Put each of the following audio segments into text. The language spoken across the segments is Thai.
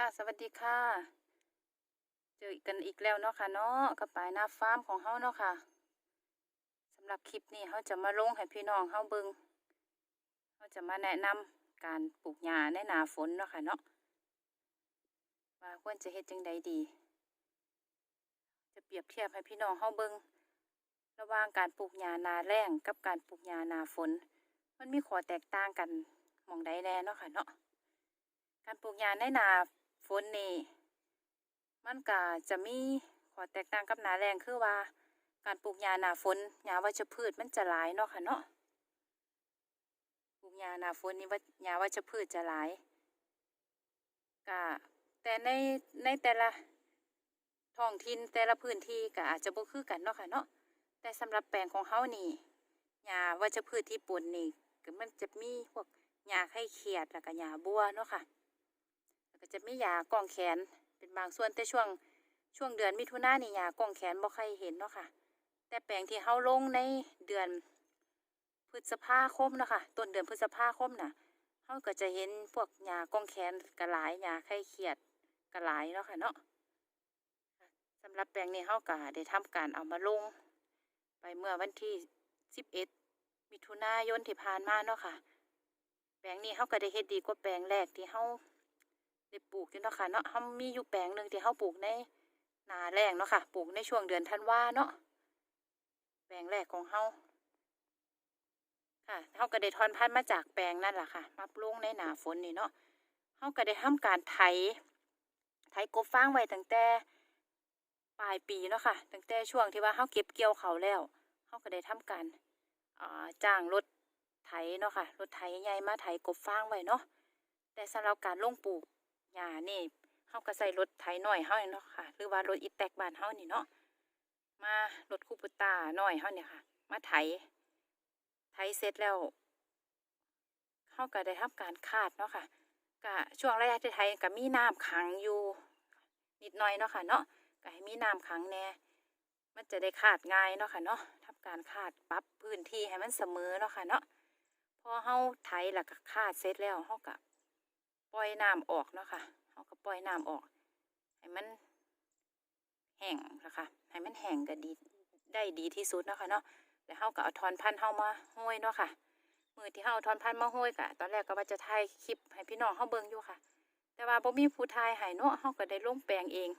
ค่ะ สวัสดีค่ะ เจอกันอีกแล้วเนาะค่ะเนาะกับปลายหน้าฟาร์มของเฮาเนาะค่ะสำหรับคลิปนี้เฮาจะมาลงให้พี่น้องเฮาเบิงเฮาจะมาแนะนำการปลูกหญ้าในหนาฝนเนาะค่ะเนาะว่าควรจะเฮ็ดจังใดดี จะเปรียบเทียบให้พี่น้องเฮาเบิงระหว่างการปลูกหญ้านาแล้งกับการปลูกหญ้านาฝน มันมีข้อแตกต่างกันมองใดแน่เนาะค่ะเนาะการปลูกหญ้าในนา ฝนนี่มันก็จะมีข้อแตกต่างกับหนาแรงคือว่า การปลูกหญ้าหนาฝนหญ้าวัชพืชมันจะหลายเนาะค่ะเนาะปลูกหญ้าหนาฝนนี่ว่าหญ้าวัชพืชจะหลายก็แต่ในในแต่ละท้องถิ่นแต่ละพื้นที่ก็อาจจะบ่คือกันเนาะค่ะเนาะแต่สำหรับแปลงของเฮานี่หญ้าวัชพืชที่ปนนี่ก็มันจะมีพวกหญ้าไข่เขียดแล้วก็หญ้าบัวเนาะค่ะ ก็จะมียากองแขน เป็นบางส่วนแต่ช่วงช่วงเดือนมิถุนายนนี่ยากองแขนบ่ค่อยเห็นเนาะค่ะ แต่แปลงที่เฮาลงในเดือนพฤษภาคมเนาะค่ะต้นเดือนพฤษภาคมน่ะเฮาก็จะเห็นพวกยากองแขนกระหลายยาไข้เขียดกระหลายเนาะค่ะเนาะสำหรับแปลงนี้เฮาก็ได้ทำการเอามาลง ไปเมื่อวันที่ 11 มิถุนายนที่ผ่านมาเนาะค่ะ แปลงนี้เฮาก็ได้เฮ็ดดีกว่าแปลงแรกที่เฮา ได้ปลูกอยู่เนาะค่ะเนาะเฮามีอยู่แปลงหนึ่งที่เฮาปลูกในนาแรงเนาะค่ะ ปลูกในช่วงเดือนธันวาเนาะแปลงแรกของเฮาค่ะเฮาก็ได้ทอนพันธุ์มาจากแปลงนั่นแหละค่ะมาปลูกในหนาฝนนี่เนาะเฮาก็ได้ทำการไถ ไถกบฟางไว้ตั้งแต่ปลายปีเนาะค่ะ ตั้งแต่ช่วงที่ว่าเฮาเก็บเกี่ยวเขาแล้วเฮาก็ได้ทำการจ้างรถไถเนาะค่ะ รถไถใหญ่มาไถกบฟางไว้เนาะ แต่สำหรับการลงปลูก หญ้านี่เฮาก็ใส่รถไถน้อยเฮาเนาะค่ะ หรือว่ารถอีแตกบ้านเฮานี่เนาะมารถคูปุต้าน้อยเฮาเนี่ยค่ะ มาไถ ไถเสร็จแล้วเฮาก็ได้ทำการคาดเนาะค่ะก็ช่วงระยะที่ไถก็มีน้ำขังอยู่ นิดหน่อยเนาะค่ะ เนาะก็ให้มีน้ำขังแน่มันจะได้คาดง่ายเนาะค่ะเนาะทำการคาดปรับพื้นที่ให้มันเสมอเนาะค่ะเนาะพอเฮาไถแล้วก็คาดเสร็จแล้วเฮาก็ ปล่อยน้ำออกเนาะค่ะเฮาก็ปล่อยน้ำออก ให้มันแห้งนะคะให้มันแห้งก็ดีได้ดีที่สุดเนาะค่ะเนาะแล้วเฮาก็เอาทอนพันธุ์เฮามาห้อยเนาะค่ะมือที่เฮาเอาทอนพันมาห้อยก็ตอนแรกก็ว่าจะถ่ายคลิปให้พี่น้องเฮาเบิ่งอยู่ค่ะ แต่ว่าบ่มีผู้ถ่ายให้เนาะเฮาก็ได้ลงแปลงเอง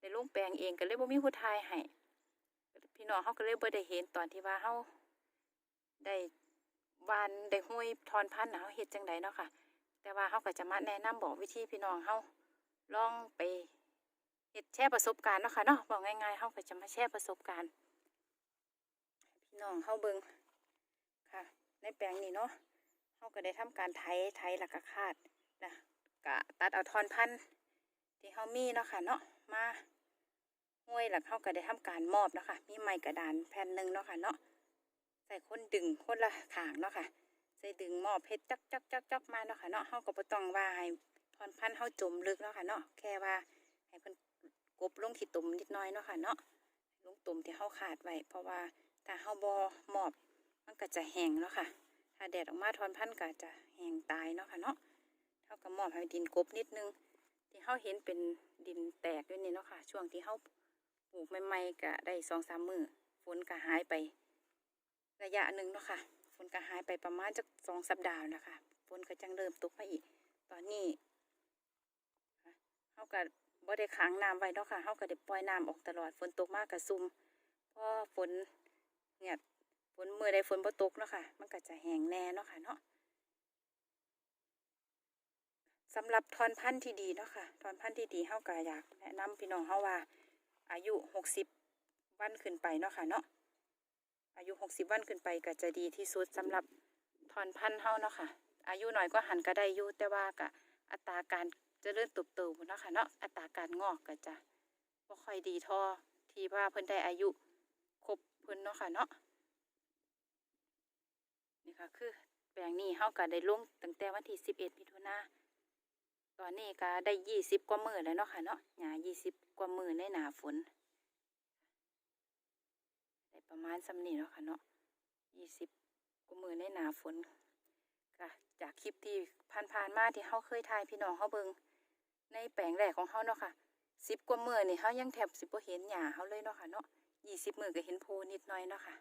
ได้ลงแปลงเองก็เลยบ่มีผู้ถ่ายให้พี่น้องเฮาก็เลยบ่ได้เห็นตอนที่ว่าเฮาได้วานได้ห้วยทอนพันธุ์น่ะเฮาเฮ็ดจังไดเนาะค่ะ แต่ว่าเฮาก็จะมาแนะนำบอกวิธีพี่น้องเฮาลองไปเฮ็ดแชร์ประสบการณ์เนาะค่ะเนาะบอกง่ายๆเฮาก็จะมาแชร์ประสบการณ์ พี่น้องเฮาเบิ่งค่ะ ในแปลงนี้เนาะเฮาก็ได้ทำการไถไถแล้วก็คาดนะก็ตัดเอาทอนพันที่เฮามีเนาะค่ะเนาะมาห้วยแล้วเฮาก็ได้ทำการมอบเนาะค่ะมีไม้กระดานแผ่นหนึ่งเนาะค่ะเนาะใส่คนดึงคนละขางเนาะค่ะ ใส่ดึงหม้อเพชรจักจักจักจักมาเนาะค่ะเนาะเฮาก็บ่ต้องว่าให้พรพันเฮาจมลึกเนาะค่ะเนาะแค่ว่าให้เพิ่นกบลงที่ตุ่มนิดน้อยเนาะค่ะเนาะลงตุ่มที่เฮาขาดไว้เพราะว่าถ้าเฮาบ่หมอบมันก็จะแห้งเนาะค่ะ ถ้าแดดออกมาทอนพันก็จะแห้งตายเนาะค่ะเนาะเฮาก็มอบให้ดินกบนิดนึง ที่เฮาเห็นเป็นดินแตกด้วยนี่เนาะค่ะ ช่วงที่เฮาปลูกใหม่ๆก็ได้2-3มื้อฝนก็หายไประยะหนึ่งเนาะค่ะ ฝนก็หายไปประมาณจักสองสัปดาห์นะคะฝนก็จังเริ่มตกมาอีก ตอนนี้เฮาก็บ่ได้ขังน้ำไว้เนาะค่ะเฮาก็ได้ปล่อยน้ำออกตลอดฝนตกมากก็ซุ่มพอฝนเนี่ยฝนมื้อใดฝนบ่ตกเนาะค่ะ มันก็จะแห้งแน่เนาะค่ะเนาะสำหรับทอนพันธุ์ที่ดีเนาะค่ะทอนพันธุ์ที่ดีเฮาก็อยากแนะนำพี่น้องเฮาว่า อายุ60วันขึ้นไปเนาะค่ะเนาะ อายุ60วันขึ้นไปก็จะดีที่สุดสำหรับทอนพันธุ์เฮาเนาะค่ะ อายุน้อยก็หันก็ได้อยู่แต่ว่าก็อัตราการเจริญเติบโตเนาะค่ะเนาะอัตราการงอกก็จะบ่ค่อยดีเทอที่ว่าเพิ่นได้อายุครบเพิ่นเนาะค่ะเนาะนี่ค่ะคือแปลงนี้เฮาก็ได้ลงตั้งแต่วันที่11มิถุนาตอนนี้ก็ได้20กว่ามื้อแล้วเนาะค่ะเนาะหญ้า20กว่ามื้อในหน้าฝน ประมาณสำนีเนาะค่ะเนาะยี่สิบกว่ามือในหนาฝนก็จากคลิปที่ผ่านๆมาที่เขาเคยถ่ายพี่น้องเขาเบิงในแปลงแรกของเฮาเนาะค่ะสิบกว่ามือนี่เฮายังแทบสิบ่เห็นหญ้าเฮาเลยเนาะค่ะเนาะยี่สิบมือก็เห็นโพนิดหน่อยเนาะค่ะ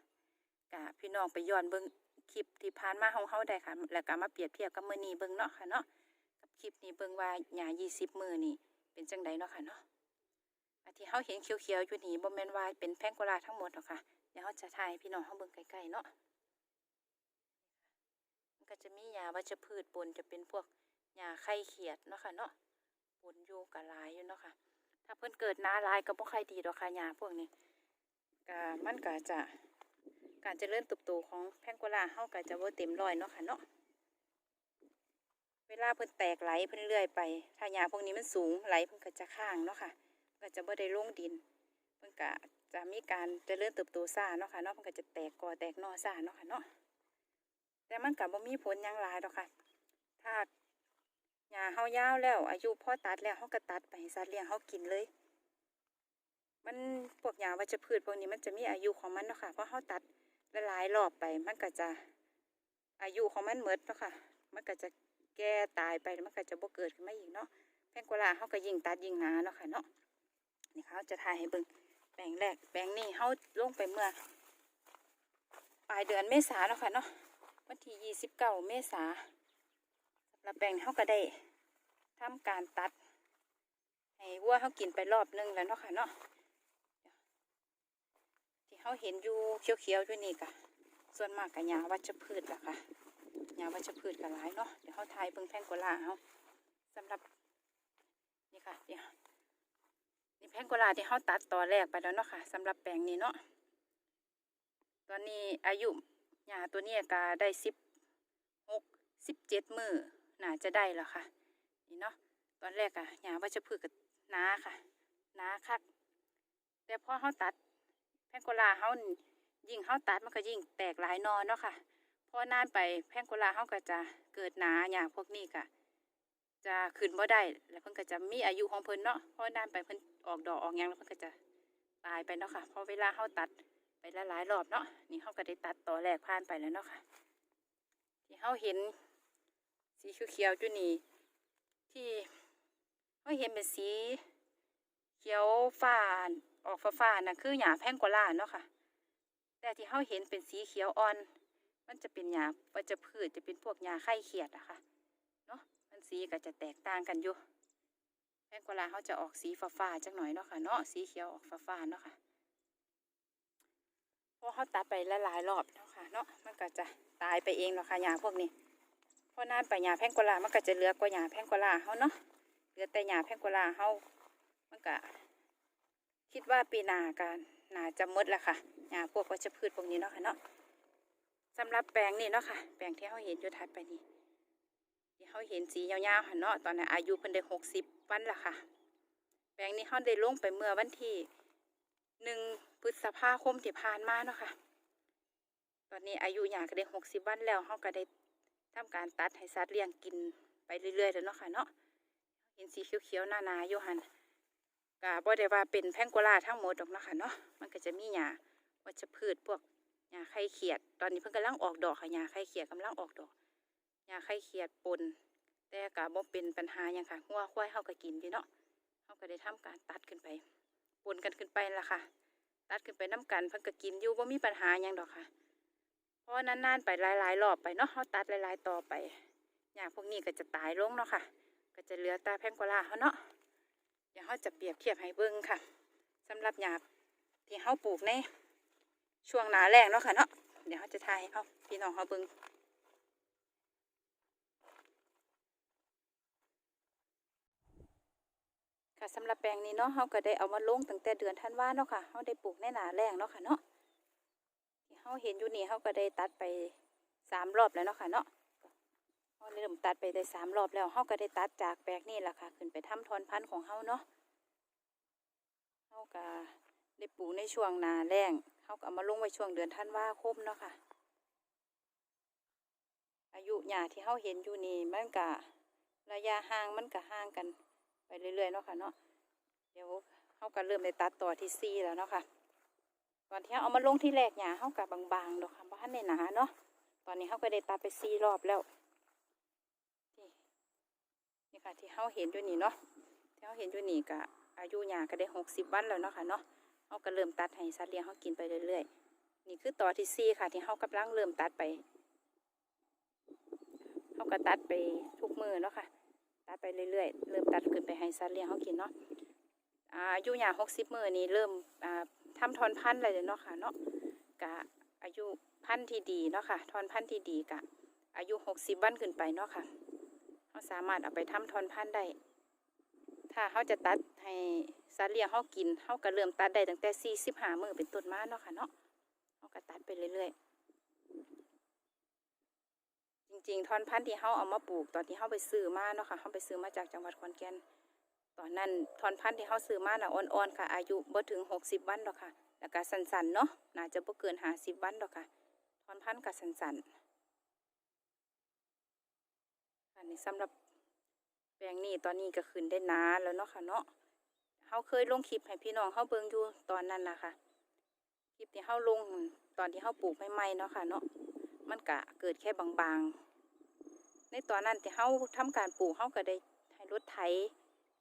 ก็พี่น้องไปย้อนเบิงคลิปที่ผ่านมาของเฮาได้ค่ะ แล้วก็มาเปรียบเทียบกับมือนี้เบิงเนาะค่ะเนาะกับคลิปนี้เบิงว่าหญ้ายี่สิบมือนี่เป็นจังไดเนาะค่ะเนาะ ที่เฮาเห็นเขียวๆอยู่นี่บ่แม่นว่าเป็นแพงโกลาทั้งหมดหรอกค่ะ เดี๋ยวเฮาจะถ่ายพี่น้องเฮาเบิ่งใกล้ๆเนาะมันก็จะมีหญ้าวัชพืชปนจะเป็นพวกหญ้าไข่เขียดเนาะค่ะเนาะปนอยู่กับลายอยู่เนาะค่ะ ถ้าเพิ่นเกิดหนาลายก็บ่ค่อยดีดอกค่ะหญ้าพวกนี้ก็มันก็จะการเจริญติบโตของแพงโกวาเฮาก็จะบ่เต็มร้อยเนาะค่ะเนาะเวลาเพิ่นแตกไหลเพิ่นเลื่อยไป ถ้าหญ้าพวกนี้มันสูงไหลเพิ่นก็จะข้างเนาะค่ะ ก็จะบ่ได้ลงดินเพิ่นก็จะมีการเจริญเติบโตช้าเนาะค่ะเนาะเพิ่นก็จะแตกกอแตกนอช้าเนาะค่ะเนาะแต่มันก็บ่มีผลยังหลายดอกค่ะ ถ้าหญ้าเฮายาวแล้ว อายุพอตัดแล้วเฮาก็ตัดไปให้สัตว์เลี้ยงเฮากินเลย มันพวกหญ้าวัชพืชพวกนี้มันจะมีอายุของมันเนาะค่ะเพราะเฮาตัดหลายรอบไป มันก็จะอายุของมันหมดเนาะค่ะ มันก็จะแก่ตายไปมันก็จะบ่เกิดขึ้นมาอีกเนาะแพงกว่าเฮาก็ยิ่งตัดยิ่งหนาเนาะค่ะเนาะ นี่เราจะถ่ายให้เบิ่งแปลงแรกแปลงนี้เฮาลงไปเมื่อปลายเดือนเมษาเนาะค่ะเนาะวันที่ยี่สิบเก้าเมษาสำหรับแปลงเขาก็ได้ทำการตัด ให้วัวเขากินไปรอบนึงแล้วเนาะค่ะเนาะที่เขาเห็นอยู่เขียวๆอยู่นี่กะส่วนมากกะหญ้าวัชพืชล่ะค่ะหญ้าวัชพืชก็หลายเนาะเดี๋ยวเขาทายเบิ่งแพงโกลาเขาสำหรับนี่ค่ะเดี๋ยว นี่แพงโกลาที่เขาตัดต่อแรกไปแล้วเนาะค่ะสำหรับแปลงนี้เนาะตอนนี้อายุหญ้าตัวนี้ก็ได้สิบหกสิบเจ็ดมือน่าจะได้แล้วค่ะ นี่เนาะตอนแรกอะหญ้าวัชพืชกับนาค่ะนาคักแต่พอเขาตัดแพงโกลาเขายิ่งเขาตัดมันก็ยิ่งแตกหลายนอนเนาะค่ะพอนานไปแพงโกลาเขาก็จะเกิดหนาหญ้าพวกนี้ก็จะขึ้นบ่ได้แล้วเพิ่นก็จะมีอายุของเพิ่นเนาะพอนานไปเพิ่น ออกดอกออกหยังแล้วเพิ่นก็จะตายไปเนาะค่ะพอเวลาเข้าตัดไปหลายรอบเนาะ นี่เข้าก็ได้ตัดต่อแรกผ่านไปแล้วเนาะค่ะ ที่เข้าเห็นสีเขียวๆจุนี่ที่เขาเห็นเป็นสีเขียวฟ้าออกฟ้าๆนะคือหญ้าแพงกว่าล่าเนาะค่ะ แต่ที่เขาเห็นเป็นสีเขียวอ่อน มันจะเป็นหญ้าวัชพืชจะเป็นพวกหญ้าไข่เขียดอะค่ะ เนาะมันสีก็จะแตกต่างกันอยู่ แพงกวาลาเขาจะออกสีฟ้าๆจักหน่อยเนาะค่ะเนาะสีเขียวออกฟ้าๆเนาะค่ะพอเขาตัดไปหลายๆรอบเนาะค่ะเนาะมันก็จะตายไปเองเนาะค่ะหญ้าพวกนี้พอนานไปหญ้าแพงกวาลามันก็จะเหลือกว่าหญ้าแพงกวาลาเขาเนาะเหลือแต่หญ้าแพงกวาลาเขามันก็คิดว่าปีนากันน่าจะมดแล้วค่ะหญ้าพวกวัชพืชพวกนี้เนาะค่ะเนาะสำหรับแปลงนี่เนาะค่ะ แปลงที่เขาเห็นอยู่ถัดไปนี่ เขาเห็นสียาวๆค่ะเนาะตอนนั้นอายุเพิ่นได้หกสิบวันละค่ะ แปลงนี้เขาได้ลงไปเมื่อวันที่หนึ่งพฤษภาคมที่ผ่านมาเนาะค่ะ ตอนนี้อายุหยาก็ได้หกสิบวันแล้วเขาก็ได้ทำการตัดให้สัตว์เลี้ยงกินไปเรื่อยๆแล้วเนาะค่ะเนาะเห็นสีเขียวๆหนาๆอยู่หันก็บ่ได้ว่าเป็นแพงโกลาทั้งหมดดอกเนาะค่ะเนาะมันก็จะมีหญ้าวัชพืชพวกหญ้าไข่เขียด ตอนนี้เพิ่งกำลังออกดอกค่ะหญ้าไข่เขียดกำลังออกดอกหญ้าไข่เขียดปน แต่ก็บ่เป็นปัญหาหยังค่ะงัวควายเฮาก็กินอยู่เนาะเฮาก็ได้ทำการตัดขึ้นไปปนกันขึ้นไปละค่ะ ตัดขึ้นไปน้ำกันเพิ่นก็กินอยู่ว่ามีปัญหาหยังดอกค่ะ เพราะว่านานๆไปหลายๆรอบไปเนาะเขาตัดหลายๆต่อไปหญ้าพวกนี้ก็จะตายลงเนาะค่ะ ก็จะเหลือแตาแพงกวาลาเขาเนาะเดี๋ยวเขาจะเปรียบเทียบให้เบิ่งค่ะสำหรับหญ้าที่เขาปลูกในช่วงหนาแรงเนาะค่ะเนาะเดี๋ยวเขาจะทายให้เขาพี่น้องเขาเบิ่ง ค่ะสำหรับแปลงนี้เนาะเขาก็ได้เอามาลงตั้งแต่เดือนธันวาเนาะค่ะเขาได้ปลูกในหนาแรงเนาะค่ะเนาะที่เขาเห็นอยู่นี่เขาก็ได้ตัดไปสามรอบแล้วเนาะค่ะเนาะเขาเริ่มตัดไปได้สามรอบแล้วเขาก็ได้ตัดจากแปลกนี่แหละค่ะขึ้นไปทำทอนพันธุ์ของเขาเนาะเขาก็ได้ปลูกในช่วงหนาแรงเขาก็เอามาลงไว้ช่วงเดือนธันวาคมเนาะค่ะ อายุหญ้าที่เขาเห็นอยู่นี่มันก็ระยะห่างมันก็ห่างกัน ไปเรื่อยๆเนาะค่ะเนาะเดี๋ยวเขาก็เริ่มได้ตัดต่อที่ซีแล้วเนาะค่ะตอนที่เขาเอามาลงที่แรกหญ้าเขากับบางๆดอกค่ะเพราะท่านในหนาเนาะตอนนี้เขาก็ได้ตัดไปสี่รอบแล้วนี่นี่ค่ะที่เขาเห็นด้วยนี่เนาะที่เราเห็นอยู่นี่ก็อายุหญ้าก็ได้หกสิบวันแล้วเนาะค่ะเนาะเราก็เริ่มตัดให้สัตว์เลี้ยงเขากินไปเรื่อยๆนี่คือต่อที่สี่ค่ะ ที่เขากำลังเริ่มตัดไปเขาก็ตัดไปทุกมือเนาะค่ะ ไปเรื่อยๆ เริ่มตัดขึ้นไปให้สัตว์เลี้ยงเขากินเนาะอายุหญ้างหกสิบมือนี่เริ่มอ่าทำทอนพันธุ์อะไรเนาะค่ะเนาะกะอายุพันธุ์ที่ดีเนาะค่ะทอนพันธุ์ที่ดีกะ อายุหกสิบวันขึ้นไปเนาะค่ะเขาสามารถเอาไปทำทอนพันธุ์ได้ ถ้าเขาจะตัดให้สัตว์เลี้ยงเขากินเขาก็เริ่มตัดได้ตั้งแต่สี่สิบห้ามือเป็นต้นมาเนาะค่ะเนาะเขาก็ตัดไปเรื่อยๆ จริงทอนพันธุ์ที่เขาเอามาปลูก ตอนที่เขาไปซื้อมาเนาะค่ะเขาไปซื้อมาจากจังหวัดขอนแก่นตอนนั้นทอนพันธุ์ที่เขาซื้อมาน่ะอ่อนๆค่ะ อายุบ่ถึงหกสิบวันดอกค่ะ แล้วก็สั้นๆเนาะน่าจะบ่เกินห้าสิบวันดอกค่ะทอนพันธุ์ก็สั้นๆอันนี้สำหรับแปลงนี้ตอนนี้ก็ขึ้นได้นานแล้วเนาะค่ะเนาะเขาเคยลงคลิปให้พี่น้องเขาเบิ่งอยู่ตอนนั้นนะคะคลิปที่เขาลงตอนที่เขาปลูกใหม่ๆเนาะค่ะเนาะมันกะเกิดแค่บางๆ ในตอนนั้นที่เขาทำการปลูกเขาก็ได้ให้รถไถ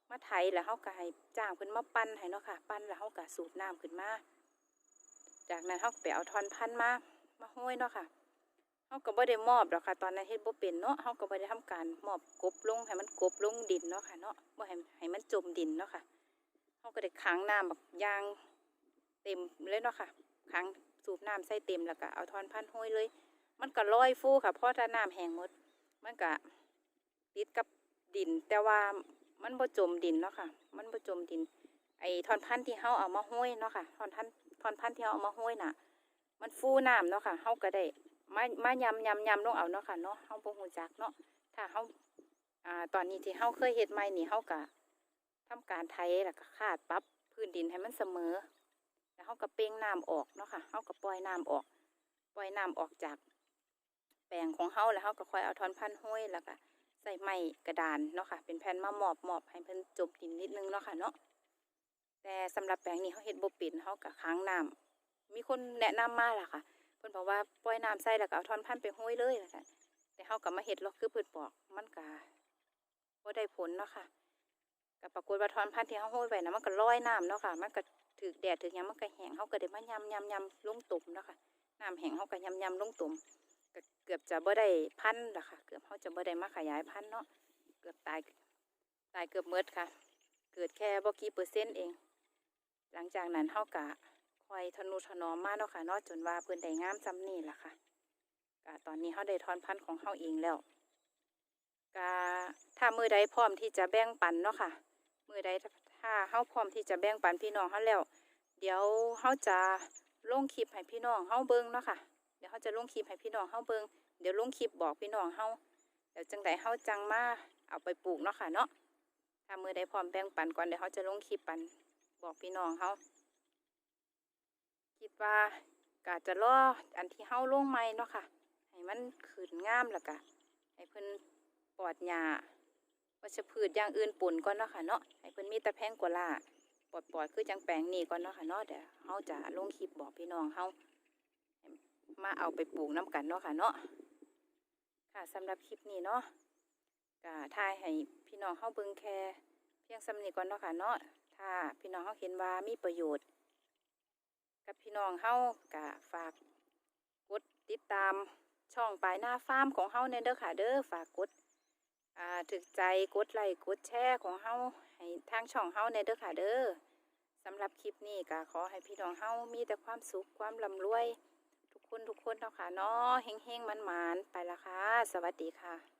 มาไถแล้วเขาก็ให้จ้างเพิ่นมาปั้นให้เนาะค่ะ ปั้นแล้วเขาก็สูบน้ำขึ้นมา จากนั้นเขาก็ไปเอาทอนพันมามาห้อยเนาะค่ะเขาก็บ่ได้มอบดอกค่ะ ตอนนั้นเฮ็ดบ่เป็นเนาะเขาก็บ่ได้ทำการมอบกบลงให้มันกบลงดินเนาะค่ะเนาะบ่ให้ให้มันจมดินเนาะค่ะเขาก็ได้ขังน้ำแบบยางเต็มเลยเนาะค่ะขังสูบน้ำใส่เต็มแล้วก็เอาทอนพันห้อยเลย มันก็ลอยฟูค่ะเพราะถ้าน้ำแห้งหมด มันก็ติดกับดิน แต่ว่ามันบ่จมดินเนาะค่ะ มันบ่จมดิน ไอ้ทอนพันธุ์ที่เฮาเอามาห้อยเนาะค่ะทอนพันธุ์ทอนพันธุ์ที่เฮาเอามาห้อยน่ะ มันฟูน้ำเนาะค่ะเฮาก็ได้มามายำยำยำลงเอาเนาะค่ะเนาะเฮาบ่ฮู้จักเนาะถ้าเฮาอ่าตอนนี้ที่เฮาเคยเฮ็ดใหม่นี่เฮาก็ทำการไถแล้วก็คาดปรับพื้นดินให้มันเสมอ แล้วเฮาก็เป่งน้ำออกเนาะค่ะเฮาก็ปล่อยน้ำออก ปล่อยน้ำออกจาก ลงของเฮาแล้วเฮาก็ค่อยเอาทอนพันธุ์ห้อยแล้วก็ใส่ไม้กระดานเนาะค่ะ เป็นแผ่นมาหมอบหมอบให้เพิ่นจมดินนิดนึงเนาะค่ะเนาะแต่สำหรับแปลงนี้เฮาเฮ็ดบ่เป็นเฮาก็ค้างน้ำมีคนแนะนำมาล่ะค่ะเพิ่นบอกว่าปล่อยน้ำใส่แล้วก็เอาทอนพันธุ์ไปห้อยเลยว่าซั่นแต่เฮาก็มาเฮ็ดหรอกคือเพิ่นบอกมันก็บ่ได้ผลเนาะค่ะก็ปรากฏว่าทอนพันธุ์ที่เฮาห้อยไว้น่ะมันก็ลอยน้ำเนาะค่ะ มันก็ถูกแดดถูกหยังมันก็แห้งเฮาก็ได้มายำยำยำลงตุ่มเนาะค่ะน้ำแห้งเฮาก็ยำยำลงตุ่ม เกือบจะบ่ได้พันธุ์ละค่ะ เกือบเฮาจะบ่ได้มาขยายพันธุ์เนาะ เกือบตาย ตายเกือบหมดค่ะ เกิดแค่บ่กี่เปอร์เซ็นต์เอง หลังจากนั้นเฮาก็คอยทนุถนอมมาเนาะค่ะเนาะจนว่าเพิ่นได้งามซ้ำนี่ละค่ะก็ตอนนี้เฮาได้ทอนพันธุ์ของเฮาเองแล้วก็ถ้ามือใดพร้อมที่จะแบ่งปันเนาะค่ะ มือใดถ้าเฮาพร้อมที่จะแบ่งปันพี่น้องเฮาแล้ว เดี๋ยวเฮาจะลงคลิปให้พี่น้องเฮาเบิ่งเนาะค่ะ ดี๋ยวเฮาจะลงคลิปให้พี่น้องเฮาเบิ่งเดี๋ยวลงคลิปบอกพี่น้องเฮาเดี๋ยวจังใดเฮาจังมาเอาไปปลูกเนาะค่ะเนาะถ้ามือใดพร้อมแบ่งปันก่อนเดี๋ยวเฮาจะลงคลิปปันบอกพี่น้องเฮาคิดว่าก็จะรออันที่เฮาลงใหม่เนาะค่ะ ให้มันขึ้นงามล้วก็ให้เพิ่นปลอดหญ้าวัชพืชอย่างอื่นปนก่อนเนาะค่ะเนาะให้เพิ่นมีต่แพงกว่าล่าปลอดปลอดคือจังแปลงนี้ก่อนเนาะค่ะเนาะเดี๋ยวเฮาจะลงคลิปบอกพี่น้องเฮา มาเอาไปปลูกน้ำกันเนาะค่ะเนาะค่ะสำหรับคลิปนี้เนาะก็ถ่ายให้พี่น้องเฮาเบิ่งแค่เพียงสำนีก่อนเนาะค่ะเนาะถ้าพี่น้องเฮาเห็นว่ามีประโยชน์ กับพี่น้องเฮากะฝากกดติดตามช่องปลายหน้าฟาร์มของเฮาเนเด้อค่ะเด้อฝากกดอ่าถึกใจกดไลค์กดแชร์ของเฮาให้ทางช่องเฮาเนเด้อค่ะเด้อสำหรับคลิปนี้ก็ขอให้พี่น้องเฮามีแต่ความสุขความร่ำรวย คุณทุกคนเนาะค่ะเนาะเฮงๆมันๆไปละค่ะ สวัสดีค่ะ